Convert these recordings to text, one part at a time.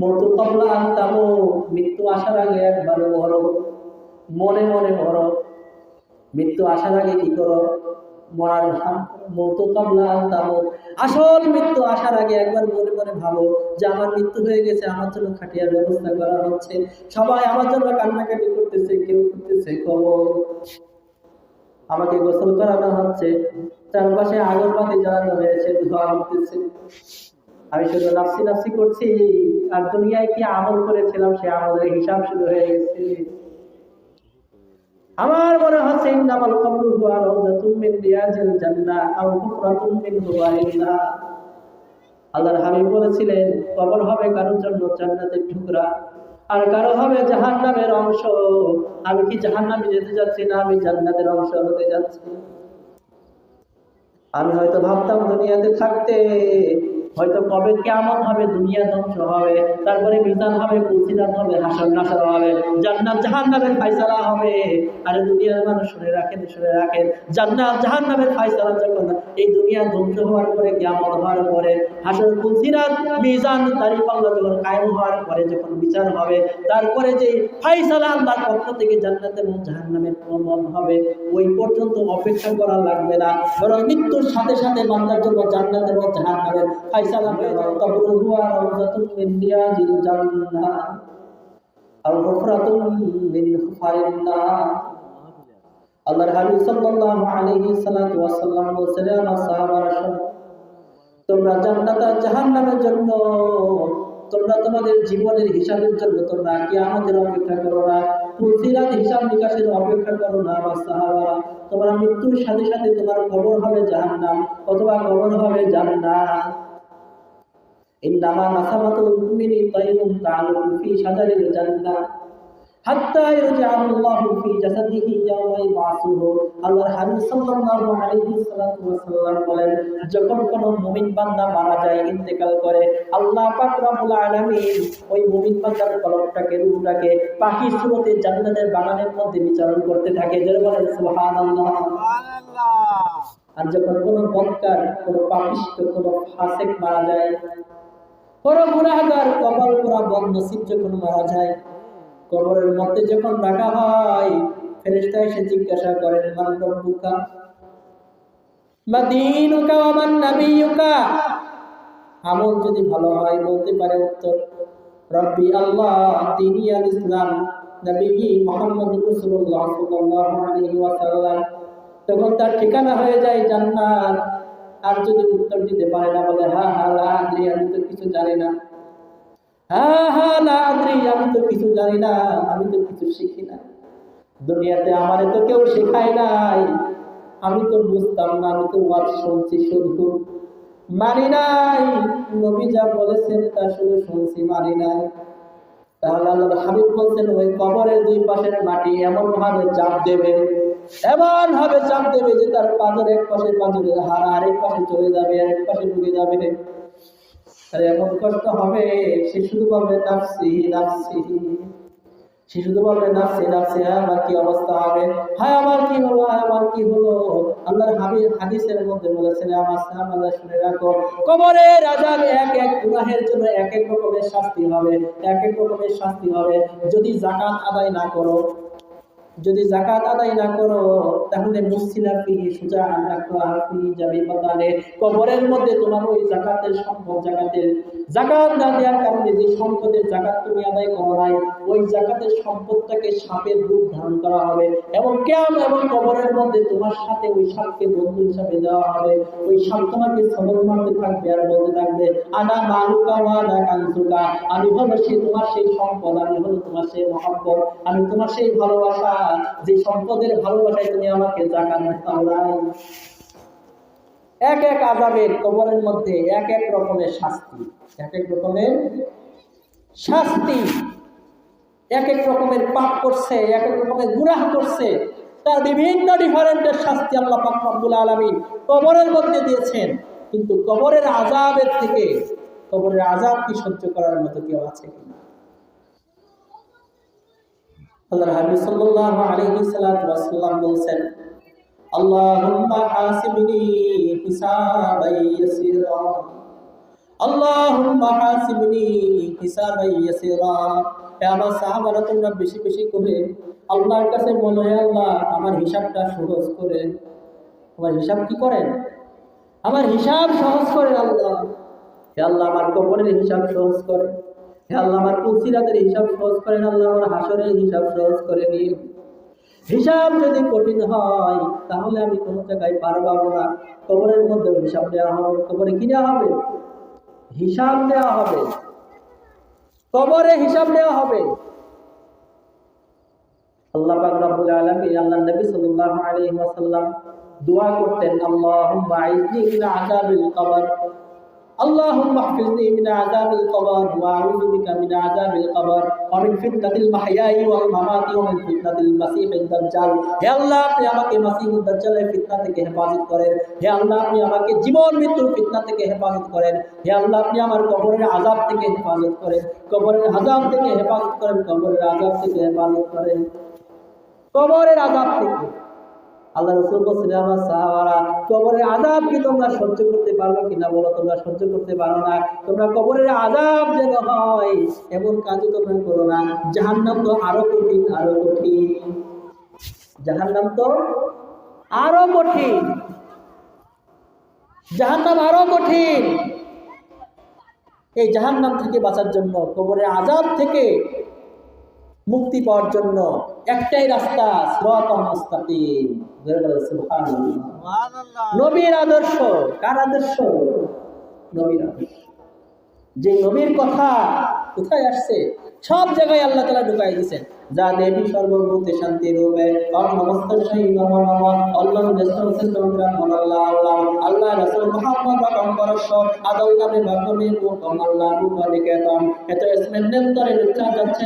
মতো কমলা আনতামো মৃত্যু আসার আগে একবার মরো। মনে মনে মরো। মৃত্যু আসার আগে কি করো? মরার ভাব মতো কমলা আনতামো আসল মৃত্যু আসার আগে একবার মনে মনে ভাবো যে আমার মৃত্যু হয়ে গেছে, আমার জন্য খাটিয়ার ব্যবস্থা করা হচ্ছে। সবাই আমার জন্য কান্নাকাটি করতেছে, কেউ করতেছে কবর। আমাকে গোসল করানো হচ্ছে। চারপাশে আগরবাতি জ্বালানো হয়েছে, ধোয়া উঠতেছে। আমি শুধু নাফসি নাফসি করছি, আর দুনিয়ায় কি আমল করেছিলাম সে আমলের হিসাব শুরু হয়ে গেছে। আমার মনে হচ্ছে, ইন্নামাল কবরু হুয়া রাউযাতুম মিন রিয়াজিল জান্নাহ আও হুফরাতুম মিন নার আল্লাহর হাবিব বলেছিলেন, কবর হবে কারোর জন্য জান্নাতের টুকরা, আর কারও হবে জাহান্নামের অংশ। আমি কি জাহান্নামে যেতে যাচ্ছি না, আমি জান্নাতের অংশ হতে যাচ্ছি? আমি হয়তো ভাবতাম দুনিয়াতে থাকতে হয়তো কবে কেমন হবে, দুনিয়া ধ্বংস হবে, তারপরে মিজান হবে কুলসিরাত হবে হাসন নাসর হবে, জান্নাত, জাহান্নামের ফাইসালা হবে। আরে দুনিয়ার মানুষ শুনে রাখেন শুনে রাখেন, জান্নাত, জাহান্নামের ফাইসালা যখন এই দুনিয়া ধ্বংস হওয়ার পরে কেমন হওয়ার পরে হাসন কুলসিরাত মিজান তারি পাল্লা যখন কায়েম হওয়ার পরে যখন বিচার হবে, তারপরে যে ফাইসালা আল্লাহর পক্ষ থেকে জান্নাত এবং জাহান্নামের প্রমাণ হবে, ওই পর্যন্ত অপেক্ষা করা লাগবে না। বরং মৃত্যুর সাথে সাথে বান্দার জন্য জান্নাত এবং জাহান্নামের ফাইসালা তোমরা জান্নাত জাহান্নামের জন্য, তোমরা তোমাদের জীবনের হিসাবের জন্য তোমরা কি আমাদের অপেক্ষা করো না ফুলসিরাত হিসাব নিকাশের অপেক্ষা করো না আমার সাহাবারা। তোমরা মৃত্যুর সাথে সাথে তোমার খবর হবে জাহান্নাম অথবা খবর হবে জান্নাত। ইন্নামা নাসামাতুল মুমিনি তাইরুম তাআলুম ফি শাজারিল জান্নাহ হাত্তা ইয়াজআলুল্লাহু ফি জাসাদিহি ইয়াওমা ইবাসুহু আল্লাহর হাবিব সাল্লাল্লাহু আলাইহি ওয়াসাল্লাম বলেন যখন কোন মুমিন বান্দা মারা যায় ইন্তেকাল করে আল্লাহ পাক রব্বুল আলামিন ওই মুমিন বান্দার কলবটাকে রূহটাকে পাখি সুরতে জান্নাতের বাগানের মধ্যে বিচরণ করতে থাকে। যারা বলেন সুবহানাল্লাহ। আর যখন কোনো বদকার কোনো পাপিষ্ট কোনো ফাসেক মারা যায় কোনো গুনাহগার কবর করা বদ নসিব যখন মারা যায়, কবরের মধ্যে যখন রাখা হয়, ফেরেশতা এসে জিজ্ঞাসা করেন, মান রব্বুকা? নাবিয়ুকা? আমল যদি ভালো হয় বলতে পারে উত্তর, রব্বি আল্লাহ দিনী আল ইসলাম রাসূলুল্লাহ সাল্লাল্লাহু আলাইহি ওয়াসাল্লাম। তখন তার ঠিকানা হয়ে যায় জান্নাত। আর যদি উত্তর দিতে পারে না, বলে, হা হা, লা আমি তো কিছু জানি না। হ্যাঁ হ্যাঁ লা আমি তো কিছু জানি না, আমি তো কিছু শিখি না। দুনিয়াতে আমারে তো কেউ শেখায় নাই। আমি তো বুঝতাম না, আমি তো ওয়াজ শুনছি শুধু। মানি নাই, নবী যা বলেছেন তা শুধু শুনছি, মানি নাই। তাহলে আল্লাহ হাবিব বলছেন, ওই কবরের দুই পাশের মাটি এমন ভাবে চাপ দেবে এমন ভাবে চাপ দেবে যে তার পাঁচের এক পাশে পাঁচের হার আরেক পাশে চলে যাবে আরেক পাশে ঢুকে যাবে। আর এমন কষ্ট হবে? সে শুধু বলবে, নাফসি নাফসি। সে শুধু বলবে, নাফসি নাফসি হ্যাঁ আমার কি অবস্থা হবে? হ্যাঁ আমার কি হলো? হ্যাঁ আমার কি হলো? আল্লাহর হাবিব হাদিসের মধ্যে বলেছেন, আমার সাহাবারা শুনে রাখো। কবরের আযাবে এক এক গুনাহের জন্য এক এক রকমের শাস্তি হবে, এক এক রকমের শাস্তি হবে। যদি যাকাত আদায় না করো যদি জাকাত আদায় না করো, তাহলে মুসিলা ফি সুজা আল্লাহ ফি যাবে বাতালে কবরের মধ্যে তোমার ওই জাকাতের সম্পদ জাকাতের জাকাত না দেওয়ার কারণে যে সম্পদের জাকাত তুমি আদায় করো নাই, ওই জাকাতের সম্পদটাকে সাপের রূপ ধারণ করা হবে। এবং কেমন এবং কবরের মধ্যে তোমার সাথে ওই সাপকে বন্ধু হিসাবে দেওয়া হবে। ওই সাপ তোমাকে সবল মারতে থাকবে আর বলতে থাকবে, আনা মালুকা ওয়া না কানসুকা। আমি হলো সেই তোমার সেই সম্পদ, আমি হলো তোমার সেই মহব্বত, আমি তোমার সেই ভালোবাসা। যে সম্পদের ভালোবাসায় তুমি আমাকে দাও এক এক আজাবের কবরের মধ্যে এক এক রকমের শাস্তি, এক এক রকমের শাস্তি, এক এক রকমের পাপ করছে, এক এক রকমের গুনাহ করছে, তার বিভিন্ন ডিফারেন্টের শাস্তি আল্লাহ পাক রব্বুল আলামিন কবরের মধ্যে দিয়েছেন। কিন্তু কবরের আজাবের থেকে কবরের আজাব কি সহ্য করার মতো কেউ আছে কিনা? আল্লাহর হাবিব সাল্লাল্লাহু আলাইহি সাল্লাতু ওয়াসাল্লাম বলেন আল্লাহুম্মা হাসিবনি হিসাবাই ইয়াসিরা। আল্লাহুম্মা হাসিবনি হিসাবান ইয়াসিরা। হে আমার তোমরা বেশি বেশি করে আল্লাহর কাছে বলো আল্লাহ, আমার হিসাবটা সহজ করে। আমার হিসাব কি করেন? আমার হিসাব সহজ করেন আল্লাহ। হে আল্লাহ, আমার কবরের হিসাব সহজ করেন হে আল্লাহ, আমার কুলসিরাতের হিসাব সহজ করেন আল্লাহ, আমার হাসরের হিসাব সহজ করে নিন। হিসাব যদি কঠিন হয়, তাহলে আমি কোনো জায়গায় পার পাবো না। কবরের মধ্যে হিসাব দেওয়া হবে, কবরে কি দেওয়া হবে? হিসাব দেওয়া হবে। কবরে হিসাব দেওয়া হবে। আল্লাহ পাক রব্বুল আলামিন, আল্লাহ নবী সাল্লাল্লাহু আলাইহি ওয়াসাল্লাম দোয়া করতেন, আল্লাহুম্মা আইzni মিন আযাবিল কবর। اللهم احفظني من عذاب القبر واعوذ بك من عذاب القبر ومن فتنة المحيا والممات ومن فتنة المسيح الدجال হে আল্লাহ আপনি আমাকে মাসিহ দাজ্জালের ফিতনা থেকে হেফাজত করেন হে আল্লাহ আপনি আমাকে জীবন মৃত্যুর ফিতনা থেকে হেফাজত করেন হে আল্লাহ আপনি আমার কবরের আযাব থেকে হেফাজত করেন কবরের আযাব থেকে হেফাজত করেন কবরের আযাব থেকে হেফাজত করেন কবরের আযাব থেকে আল্লাহ রসুল বলছিলেন আমার সাহাবারা কবরের আজাব কি তোমরা সহ্য করতে পারবে কিনা বলো? তোমরা সহ্য করতে পারো না। তোমরা কবরের আজাব যেন হয়, এমন কাজও তোমরা করো না। জাহান্নাম তো আরও কঠিন আরও কঠিন। জাহান্নাম তো আরও কঠিন। জাহান্নাম আরও কঠিন। এই জাহান্নাম থেকে বাঁচার জন্য কবরের আজাব থেকে মুক্তি পাওয়ার জন্য একটাই রাস্তা নবীর আদর্শ কার আদর্শ? নবীর আদর্শ। যে নবীর কথা কোথায় আসছে? সব জায়গায় আল্লাহ তালা ঢুকাই দিয়েছেন। যা দেবী সর্বভূতে শান্তি রূপে অনমস্ত সেই নম নম। অল্লাহ আল্লাহ আল্লাহ। আল্লাহ রসুল এত ইসমের যাচ্ছে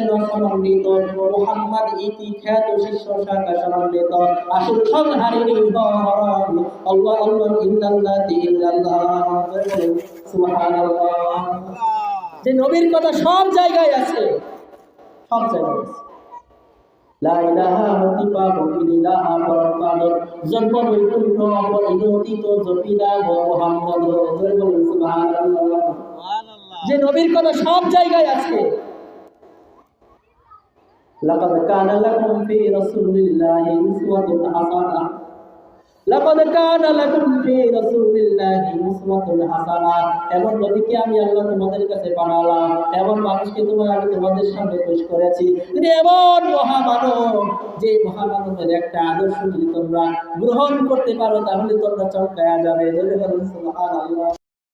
ইতি খ্যাত শিষ্য শাখা আল্লাহ ইল্লাল্লাহ ইল্লাল্লাহ। সুবহানাল্লাহ। যে নবীর কথা সব জায়গায় আছে। সব জায়গায় আছে। লা ইলাহা মতিপা জন্ম বৈকুণ্ঠ জপিলা মোহাম্মদ যে নবীর কথা সব জায়গায় আছে। লাকাদ কানা লাকুম ফি রাসূলিল্লাহি উসওয়াতুন হাসানাহ লাকাদ কানা লাকুম ফি রাসূলিল্লাহি উসওয়াতুন হাসানা। এমন নবীকে আমি আল্লাহ তোমাদের কাছে এমন মানুষকে তোমার তোমাদের সামনে পেশ করেছি। তিনি এমন মহামানব, যে মহামানবের একটা আদর্শ যদি তোমরা গ্রহণ করতে পারো, তাহলে তোমরা চমকায়া যাবে। সুবহানাল্লাহ।